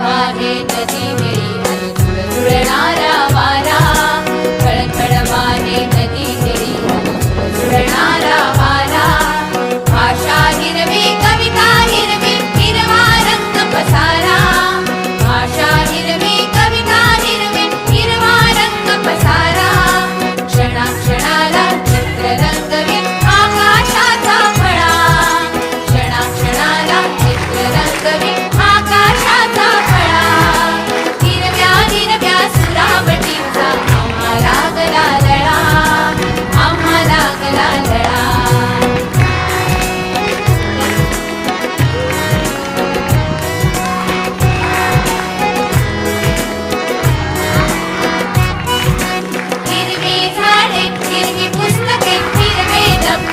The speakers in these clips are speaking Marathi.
माझे नदी मिळी आणि झुळझुळणार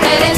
Eres